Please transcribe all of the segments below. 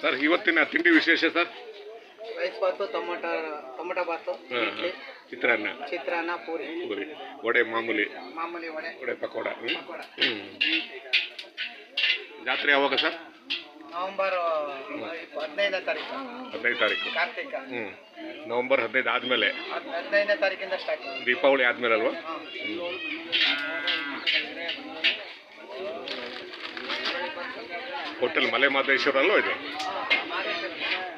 Sir ಇವತ್ತಿನ ತಿಂಡಿ ವಿಶೇಷ ಸರ್? ರೈಸ್ ಬಾತು ಟೊಮೊಟೊ ಟೊಮೊಟೊ ಬಾತು ಹಾಂ ಇಡ್ಲಿ ಚಿತ್ರಾನ್ನ. ಚಿತ್ರಾನ್ನ ಪೂರಿ. ಪೂರಿ. ವಡೆ ಮಾಮೂಲಿ. ಮಾಮೂಲಿ ವಡೆ. ವಡೆ ಪಕೋಡ. ಜಾತ್ರೆ ಯಾವಾಗ ಸರ್? ನವೆಂಬರ್ ಹದಿನೈದನೇ ತಾರೀಕು. ಹದಿನೈದು ತಾರೀಕು. ಕಾರ್ತಿಕ. ಹ್ಞೂ ನವಂಬರ್ ಹದಿನೈದು ಆದಮೇಲೆ. ಹದ್- ಹದಿನೈದನೇ ತಾರೀಕಿಂದ ಸ್ಟಾರ್ಟ್ ದೀಪಾವಳಿ ಆದಮೇಲೆ ಅಲ್ವಾ ಹೋಟೆಲ್ ಮಲೆ ಮಾದೇಶ್ವರ ಅಲ್ವಾ ಇದು?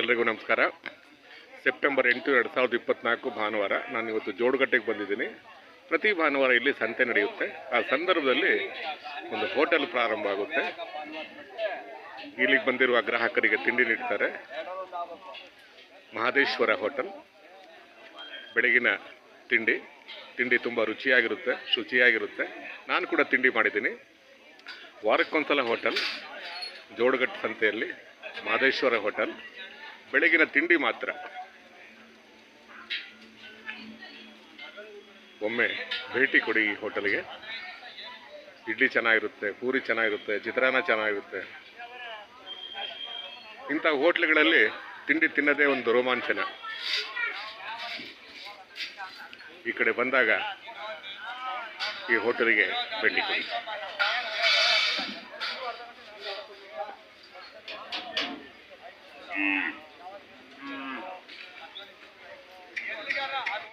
ಎಲ್ರಿಗೂ ನಮಸ್ಕಾರ. ಸೆಪ್ಟೆಂಬರ್ ಎಂಟು, ಎರಡು ಸಾವಿರದ ಇಪ್ಪತ್ನಾಲ್ಕು ಭಾನುವಾರ ನಾನು ಇವತ್ತು ಜೋಡುಗಟ್ಟೆಗೆ ಬಂದಿದ್ದೀನಿ. ಪ್ರತಿ ಭಾನುವಾರ ಇಲ್ಲಿ ಸಂತೆ ನಡೆಯುತ್ತೆ. ಆ ಸಂದರ್ಭದಲ್ಲಿ ಒಂದು ಹೋಟೆಲ್ ಪ್ರಾರಂಭ ಆಗುತ್ತೆ. ಇಲ್ಲಿಗೆ ಬಂದಿರುವ ಗ್ರಾಹಕರಿಗೆ ತಿಂಡಿ ನೀಡ್ತಾರೆ. ಮಹದೇಶ್ವರ ಹೋಟೆಲ್. ಬೆಳಗಿನ ತಿಂಡಿ. ತಿಂಡಿ ತುಂಬ ರುಚಿಯಾಗಿರುತ್ತೆ, ಶುಚಿಯಾಗಿರುತ್ತೆ. ನಾನು ಕೂಡ ತಿಂಡಿ ಮಾಡಿದ್ದೀನಿ. ವಾರಕ್ಕೊಂದ್ಸಲ ಹೋಟೆಲ್, ಜೋಡುಗಟ್ಟು ಸಂತೆಯಲ್ಲಿ ಮಹದೇಶ್ವರ ಹೋಟೆಲ್. ಬೆಳಗಿನ ತಿಂಡಿ ಮಾತ್ರ. ಒಮ್ಮೆ ಭೇಟಿ ಕೊಡಿ ಈ ಹೋಟೆಲ್ಗೆ. ಇಡ್ಲಿ ಚೆನ್ನಾಗಿರುತ್ತೆ, ಪೂರಿ ಚೆನ್ನಾಗಿರುತ್ತೆ, ಚಿತ್ರಾನ್ನ ಚೆನ್ನಾಗಿರುತ್ತೆ. ಇಂಥ ಹೋಟ್ಲ್ಗಳಲ್ಲಿ ತಿಂಡಿ ತಿನ್ನದೇ ಒಂದು ರೋಮಾಂಚನ. ಈ ಕಡೆ ಬಂದಾಗ ಈ ಹೋಟೆಲ್ಗೆ ಭೇಟಿ ಕೊಡಿ.